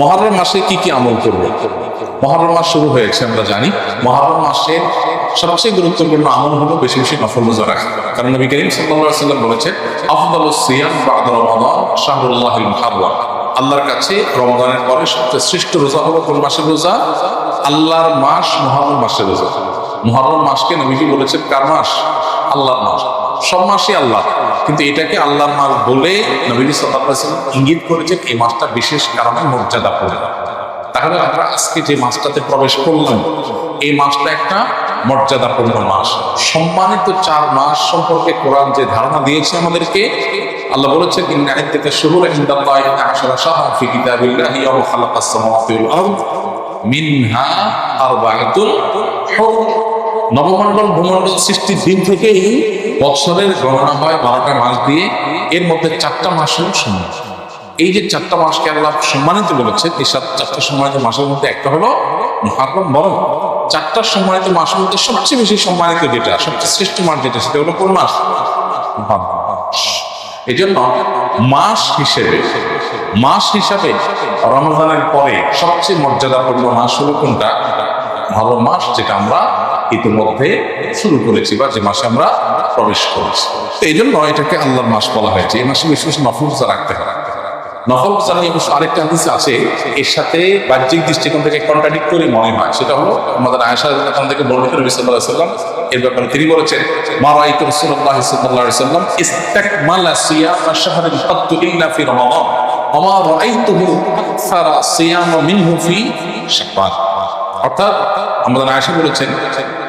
মহরম মাসে কি কি আমল করব? মহরম মাস শুরু হয়েছে, আমরা জানি। মহরম মাসে সবচেয়ে গুরুত্বপূর্ণ আমল হলো বেশি বেশি নফল রোজা রাখা। কারণ নবী করিম সাল্লাল্লাহু আলাইহি সাল্লাম বলেছেন আফদালুস সিয়াম বা'দা রমাদান শাহরুল্লাহিল মুহাররম। আল্লাহর কাছে রমাদানের পরে সবচেয়ে শ্রেষ্ঠ রোজা হলো কোন মাসের রোজা? আল্লাহর মাস মহরম মাসের রোজা। মহরম মাসকে নবীজি বলেছেন কার মাস? আল্লাহর মাস। সব মাসই আল্লাহ। কিন্তু এটাকে আল্লাহর মাস বলে সাল্লাল্লাহু সাল্লাম ইঙ্গিত করেছেন এই মাসটা বিশেষ কারণে মর্যাদা পড়ে তাহলে আমরা আজকে যে মাসটাতে প্রবেশ করলাম, এই মাসটা একটা মর্যাদাপূর্ণ মাস। সম্মানিত চার মাস সম্পর্কে কোরআন যে ধারণা দিয়েছে আমাদেরকে, আল্লাহ বলেছেন মিনহা আরবাআতুন হুরুম। নবমণ্ডল ভূমণ্ডল সৃষ্টির দিন থেকেই বৎসরের গণনা হয় বারোটা মাস দিয়ে এর মধ্যে চারটা মাস হল সময় এই যে চারটা মাসকে আল্লাহ সম্মানিত বলেছেন এই সাত চারটা সম্মানিত মাসের মধ্যে একটা হলো মহারম বরং চারটা সম্মানিত মাসের মধ্যে সবচেয়ে বেশি সম্মানিত যেটা, সবচেয়ে শ্রেষ্ঠ মাস যেটা, সেটা হলো কোন মাস। এই জন্য মাস হিসেবে, মাস হিসাবে রমজানের পরে সবচেয়ে মর্যাদাপূর্ণ মাস হলো কোনটা? ভালো মাস যেটা আমরা ইতিমধ্যে শুরু করেছি বা যে মাসে আমরা প্রবেশ করেছি। এই জন্য এটাকে আল্লাহর মাস বলা হয়েছে। এই মাসে বেশি বেশি নফল রোজা রাখতে হবে নফল রোজা নিয়ে অবশ্য আরেকটা হাদিস আছে। এর সাথে বাহ্যিক দৃষ্টিকোণ থেকে কন্ট্রাডিক্ট করে মনে হয়। সেটা হলো আমাদের আয়সা এখান থেকে বর্ণিত নবী আলাইহি সাল্লাম এর ব্যাপারে তিনি বলেছেন, মা রাআইতু রাসূলুল্লাহ সাল্লাল্লাহু আলাইহি সাল্লাম ইস্তাকমালা সিয়াম শাহরিন কাত্তু ইল্লা ফি রমাদান। ওয়া মা রাআইতুহু আকসারা সিয়াম মিনহু ফি শাবান অর্থাৎ আমাদের আয়সা বলেছেন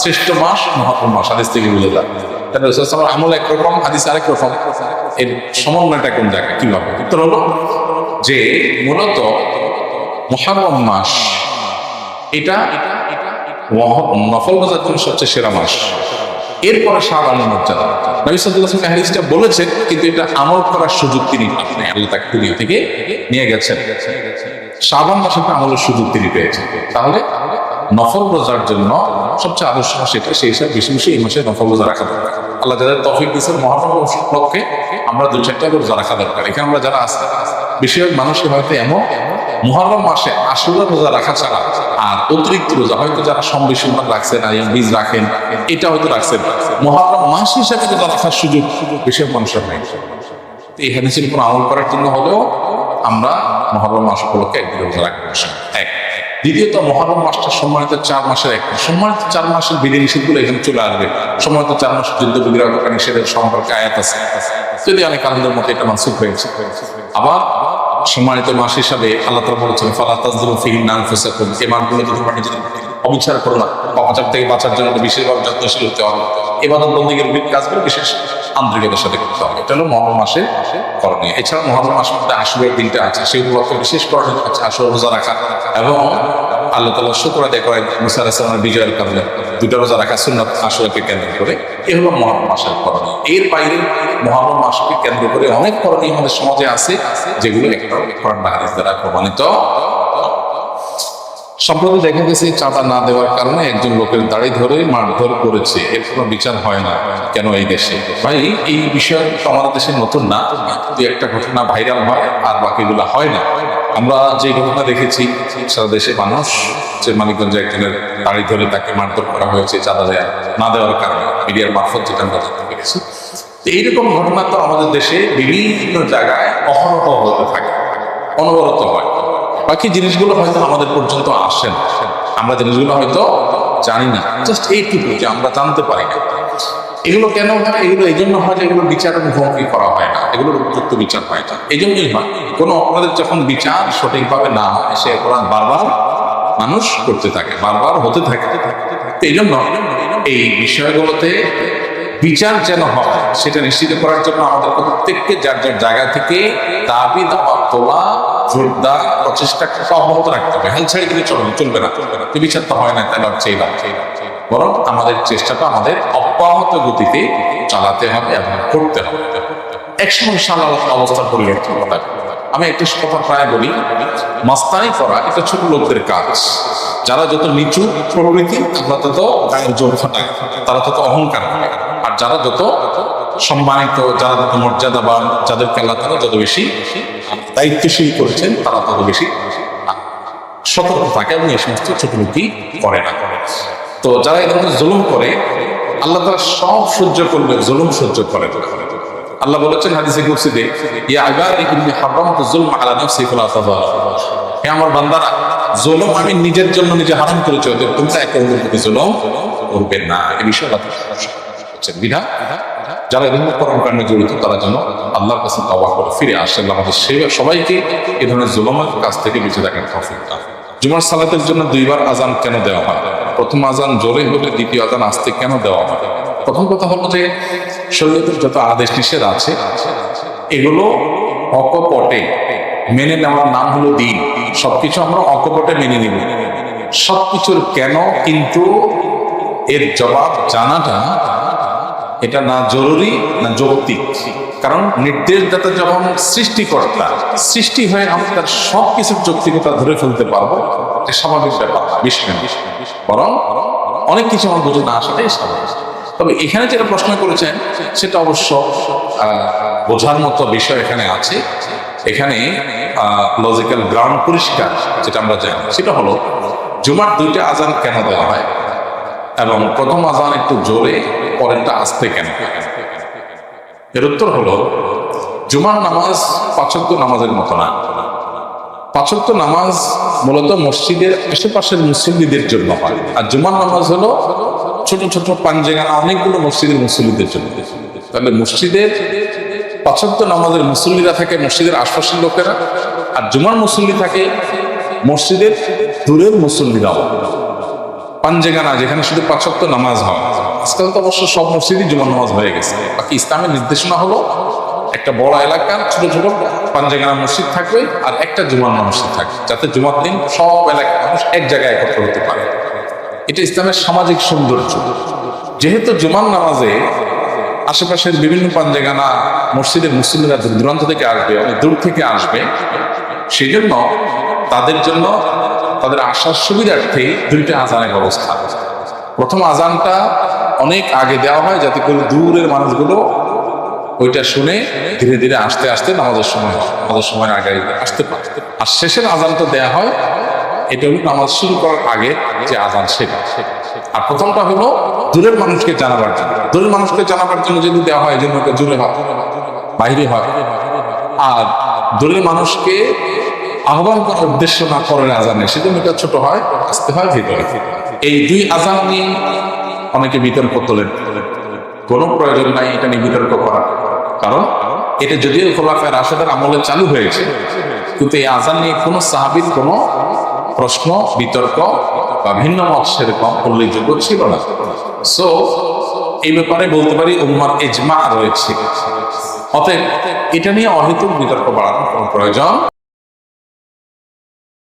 শ্রেষ্ঠ মাস মহরম মাস, হাদিস থেকে বুঝে যায়। তাহলে আমল একরকম, হাদিস আরেক রকম। এর সমন্বয়টা কোন জায়গায়? কীভাবে উত্তর হলো যে মূলত মহরম মাস, এটা নফল রোজার জন্য সবচেয়ে সেরা মাস। এরপরে শাবানের মর্যাদা নবী হাদিসটা বলেছেন, কিন্তু এটা আমল করার সুযোগ তিনি পান নাই। আল্লাহ তাকে দুনিয়া থেকে নিয়ে গেছেন। শাবান মাসে আমলের সুযোগ তিনি পেয়েছেন। তাহলে নফল রোজার জন্য সবচেয়ে আদর্শ মাস এটা, সেই হিসাবে বেশি বেশি এই মাসে নফল রোজা রাখা দরকার। আল্লাহ যাদের তফিক দিয়েছেন মহানব উপলক্ষে আমরা দু চারটা রোজা রাখা দরকার। এখানে আমরা যারা আসতে বেশিরভাগ মানুষের হয়তো এমন মহরম মাসে আসলে রোজা রাখা ছাড়া আর অতিরিক্ত রোজা, হয়তো যারা সম্বিষণ রাখছেন আর বীজ রাখেন, এটা হয়তো রাখছেন মহরম মাস হিসাবে রোজা রাখার সুযোগ বেশিরভাগ মানুষের নেই। এই হাদিসের উপর আমল করার জন্য হলেও আমরা মহরম মাস উপলক্ষে একদিন রোজা রাখব দ্বিতীয়ত মহরম মাসটা সম্মানিত চার মাসের একটা। সম্মানিত চার মাসের বিধি নিষেধগুলো এখানে চলে আসবে। সম্মানিত চার মাসের যুদ্ধ নিষেধের সম্পর্কে আয়াত আছে। যদি অনেক আনন্দের মতো এটা মানসুখ হয়েছে আবার সম্মানিত মাস হিসাবে আল্লাহ তালা বলেছেন, ফালা তাজদুল ফিহিন এই মানগুলো তোমরা নিজেদের অবিচার করো না, অপাচার থেকে বাঁচার জন্য বিশেষভাবে যত্নশীল হতে হবে। এবার বন্দীগের কাজগুলো বিশেষ। আন্তরিকতার সাথে করতে হবে। এটা হলো মহরম মাসে করণীয়। এছাড়া মহরম মাসের মধ্যে আসবের দিনটা আছে, সেই উপলক্ষে বিশেষ আছে আসর রোজা রাখা এবং আল্লাহ তালা শুক্র আদায় করেন মুসা আলাহিসামের বিজয়ের কারণে দুটো রোজা রাখা সুন্নত আসরকে কেন্দ্র করে। এ হলো মহরম মাসের করণীয়। এর বাইরে মহরম মাসকে কেন্দ্র করে অনেক করণীয় আমাদের সমাজে আছে, যেগুলো একটা কোরআন বাহাদিস দ্বারা প্রমাণিত। সম্প্রতি দেখা গেছে চাঁদা না দেওয়ার কারণে একজন লোকের দাড়ি ধরে মারধর করেছে। এর কোনো বিচার হয় না। কেন এই দেশে? ভাই, এই বিষয় আমাদের দেশে নতুন না। দু একটা ঘটনা ভাইরাল হয়, আর বাকিগুলো হয় না। আমরা যে ঘটনা দেখেছি, সারা দেশে মানুষ যে মানিকগঞ্জে একজনের দাড়ি ধরে তাকে মারধর করা হয়েছে, চাঁদা দেয়া না দেওয়ার কারণে, মিডিয়ার মারফত যেটা আমরা জানতে পেরেছি। এইরকম ঘটনা তো আমাদের দেশে বিভিন্ন জায়গায় অহরহ হতে থাকে, অনবরত হয়। বাকি জিনিসগুলো হয়তো আমাদের পর্যন্ত আসে না। আমরা জিনিসগুলো হয়তো জানি না। জাস্ট এইটুকু যে আমরা জানতে পারি না। এগুলো কেন হয়? এগুলো এই জন্য হয় যে এগুলো বিচার মুখোমুখি করা হয় না। এগুলোর উপযুক্ত বিচার হয় না। এই জন্যই হয়। কোনো অপরাধের যখন বিচার সঠিকভাবে না হয়, সে অপরাধ বারবার মানুষ করতে থাকে, বারবার হতে থাকে। এই জন্য এই বিষয়গুলোতে বিচার যেন হয়, সেটা নিশ্চিত করার জন্য আমাদের প্রত্যেককে যার যার জায়গা থেকে দাবি দেওয়া তোলা, জোরদার প্রচেষ্টাকে অব্যাহত রাখতে হবে। হ্যাঁ ছেড়ে দিলে চলবে চলবে না তো বিচার তো হয় না তাই ভাবছে এই বরং আমাদের চেষ্টাটা আমাদের অব্যাহত গতিতে চালাতে হবে এবং করতে হবে। একসময় অবস্থার পরিবর্তন হবে। আমি একটি কথা প্রায় বলি, মাস্তানি করা এটা ছোট লোকদের কাজ। যারা যত নিচু প্রবৃত্তি তারা তত গায়ের জোর ফাটায় তারা তত অহংকার করে আর যারা যত সম্মানিত যারা যত মর্যাদাবান যাদেরকে আল্লাহ তারা যত বেশি দায়িত্বশীল করেছেন, তারা তত বেশি সতর্ক থাকে এবং এই সমস্ত লোকই করে না। তো যারা ধরনের জুলুম করে, আল্লাহ তারা সব সহ্য করবে জুলুম সহ্য করে। আল্লাহ বলেছেন হাদিসে কুরসিতে ইয়া ইবাদি ইন্নী হারামতু যুলমা আলা নাফসি ফালা তাযালামু হে আমার বান্দারা, জুলুম আমি নিজের জন্য নিজে হারাম করেছি তোমরা একে অপরের প্রতি জুলুম করবে না। এই বিষয়ে আল্লাহ বিধা? যারা এই ধরনের কর্মকাণ্ডে জড়িত, তারা যেন আল্লাহর কাছে তওবা করে, ফিরে আসে আমাদের সে সবাইকে এই ধরনের জুলুমের কাছ থেকে বেঁচে থাকার তৌফিক জুমার সালাতের জন্য দুইবার আজান কেন দেওয়া হয়? প্রথম আজান জোরে হলে দ্বিতীয় আজান আসতে কেন দেওয়া হয়? প্রথম কথা হলো যে, শরীয়তের যত আদেশ নিষেধ আছে, এগুলো অকপটে মেনে নেওয়ার নাম হলো দিন। সবকিছু আমরা অকপটে মেনে নিব। সবকিছুর কেন, কিন্তু এর জবাব জানাটা এটা না জরুরি, না যৌক্তিক। কারণ নির্দেশদাতা যখন সৃষ্টিকর্তা, সৃষ্টি হয়ে আমি তার সব কিছুর যৌক্তিকতা ধরে ফেলতে পারব, এটা স্বাভাবিক ব্যাপার বিষয় না। বরং অনেক কিছু আমার বুঝে না আসাটাই স্বাভাবিক। তবে এখানে যেটা প্রশ্ন করেছেন, সেটা অবশ্য বোঝার মতো বিষয় এখানে আছে। এখানে লজিক্যাল গ্রাউন্ড পরিষ্কার, যেটা আমরা জানি। সেটা হলো, জুমার দুইটা আজান কেন দেওয়া হয়? এবং প্রথম আজান একটু জোরে পরেরটা আসতে কেন? এর উত্তর হলো, জুমার নামাজ পাঁচক্য নামাজের মতো না। পাঁচক্য নামাজ মূলত মসজিদের আশেপাশের মুসল্লিদের জন্য হয়। আর জুমার নামাজ হলো ছোট ছোট পাঞ্জেগানা অনেকগুলো মসজিদের মুসল্লিদের জন্য। তাহলে মসজিদের পাঁচক্য নামাজের মুসল্লিরা থাকে মসজিদের আশপাশের লোকেরা, আর জুমার মুসল্লি থাকে মসজিদের দূরের মুসল্লিরাও। পাঞ্জেগানা যেখানে শুধু পাঁচক্য নামাজ হয়। আজকাল তো অবশ্য সব মসজিদই জুমার নামাজ হয়ে গেছে। বাকি ইসলামের নির্দেশনা হলো একটা বড় এলাকার ছোট ছোট পাঞ্জেগানা মসজিদ থাকবে আর একটা জুমার মসজিদ থাকবে, যাতে জুমার দিন সব এলাকার মানুষ এক জায়গায় একত্র হতে পারে। এটা ইসলামের সামাজিক সৌন্দর্য। যেহেতু জুমার নামাজে আশেপাশের বিভিন্ন পাঞ্জেগানা মসজিদের মুসলিমরা দূর দূরান্ত থেকে আসবে, অনেক দূর থেকে আসবে, সেই জন্য তাদের জন্য তাদের আসার সুবিধার্থে দুইটা আজানের ব্যবস্থা। প্রথম আজানটা অনেক আগে দেওয়া হয় যাতে করে দূরের মানুষগুলো ওইটা শুনে ধীরে ধীরে আসতে আসতে নামাজের সময়। নামাজের সময় আগে আসতে পারে। আর শেষের আজানটা দেয়া হয়, এটা হলো নামাজ শুরু করার আগে যে আজান সেটা। আর প্রথমটা হলো দূরের মানুষকে জানাবার জন্য। দূরের মানুষকে জানাবার জন্য যদি দেওয়া হয় এই জন্য হয় বাইরে হয়। আর দূরের মানুষকে আহ্বান করার উদ্দেশ্য না করার আজানে সেজন্য এটা ছোট হয়, আসতে হয়, ভিতরে এই দুই আজান নিয়ে অনেকে বিতর্ক তোলেন। কোনো প্রয়োজন নাই, এটা নিয়ে বিতর্ক করা। কারণ এটা যদিও খোলাফের রাশেদের আমলে চালু হয়েছে, কিন্তু এই আজান নিয়ে কোনো সাহাবির কোনো প্রশ্ন, বিতর্ক বা ভিন্ন মত সেরকম উল্লেখযোগ্য ছিল না। সো এই ব্যাপারে বলতে পারি উম্মার এজমা রয়েছে। অতএব এটা নিয়ে অহেতুক বিতর্ক বাড়ানোর কোনো প্রয়োজন